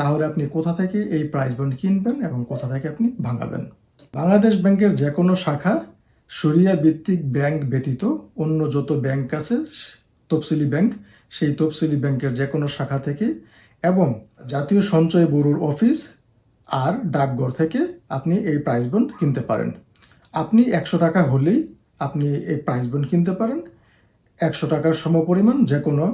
তাহলে আপনি কোথা থেকে এই প্রাইস বন্ড কিনবেন এবং কোথা থেকে আপনি ভাঙাবেন? বাংলাদেশ ব্যাংকের যে কোনো শাখা সরিয়া ভিত্তিক ব্যাংক ব্যতীত অন্য যত ব্যাংক আছে, তফসিলি ব্যাংক, সেই তফসিলি ব্যাংকের যে কোনো শাখা থেকে এবং জাতীয় সঞ্চয় ব্যুরোর অফিস আর ডাকঘর থেকে আপনি এই প্রাইস বন্ড কিনতে পারেন। আপনি একশো টাকা হলেই আপনি এই প্রাইস বন্ড কিনতে পারেন। একশো টাকার সমপরিমাণ যে কোনো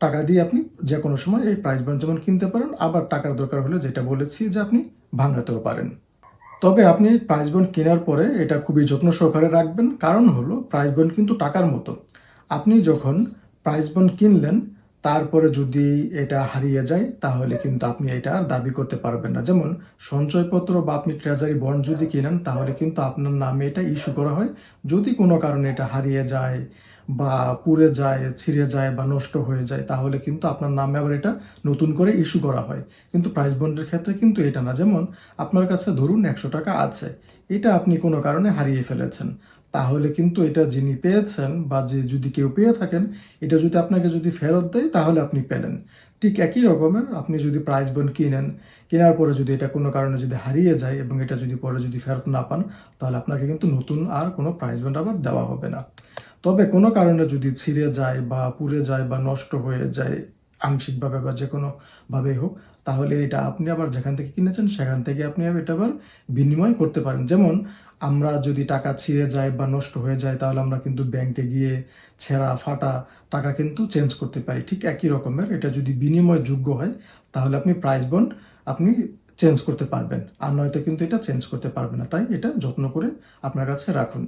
টাকা দিয়ে আপনি যে কোনো সময় এই প্রাইস যেমন কিনতে পারেন, আবার টাকার দরকার হলে যেটা বলেছি যে আপনি ভাঙাতেও পারেন। তবে আপনি প্রাইস বন্ড কেনার পরে এটা খুবই যত্ন সহকারে রাখবেন। কারণ হলো প্রাইস বন্ড কিন্তু টাকার মতো। আপনি যখন প্রাইস বন্ড কিনলেন, তারপরে যদি এটা হারিয়ে যায়, তাহলে কিন্তু আপনি এটা আর দাবি করতে পারবেন না। যেমন সঞ্চয়পত্র বা আপনি ট্রেজারি বন্ড যদি কিনেন, তাহলে কিন্তু আপনার নামে এটা ইস্যু করা হয়। যদি কোনো কারণে এটা হারিয়ে যায় বা পুড়ে যায়, ছিঁড়ে যায় বা নষ্ট হয়ে যায়, তাহলে কিন্তু আপনার নামে আবার এটা নতুন করে ইস্যু করা হয়। কিন্তু প্রাইস বন্ডের ক্ষেত্রে কিন্তু এটা না। যেমন আপনার কাছে ধরুন একশো টাকা আছে, এটা আপনি কোনো কারণে হারিয়ে ফেলেছেন। তাহলে কিন্তু এটা যিনি পেয়েছেন বা যে যদি কেউ পেয়ে থাকেন, এটা যদি আপনাকে যদি ফেরত দেয়, তাহলে আপনি পেলেন। ঠিক একই রকমের আপনি যদি প্রাইস বন্ড কিনেন, কেনার পরে যদি এটা কোনো কারণে যদি হারিয়ে যায় এবং এটা যদি পরে যদি ফেরত না পান, তাহলে আপনাকে কিন্তু নতুন আর কোনো প্রাইস বন্ড আবার দেওয়া হবে না। তবে কোনো কারণে যদি ছিঁড়ে যায় বা পুড়ে যায় বা নষ্ট হয়ে যায় আংশিকভাবে বা যে কোনোভাবেই হোক, তাহলে এটা আপনি আবার যেখান থেকে কিনেছেন সেখান থেকে আপনি এটা আবার বিনিময় করতে পারেন। যেমন আমরা যদি টাকা ছিঁড়ে যায় বা নষ্ট হয়ে যায়, তাহলে আমরা কিন্তু ব্যাংকে গিয়ে ছেঁড়া ফাটা টাকা কিন্তু চেঞ্জ করতে পারি। ঠিক একই রকমের এটা যদি বিনিময় যোগ্য হয়, তাহলে আপনি প্রাইস বন্ড আপনি চেঞ্জ করতে পারবেন। আর নয়তো কিন্তু এটা চেঞ্জ করতে পারবেন না। তাই এটা যত্ন করে আপনার কাছে রাখুন।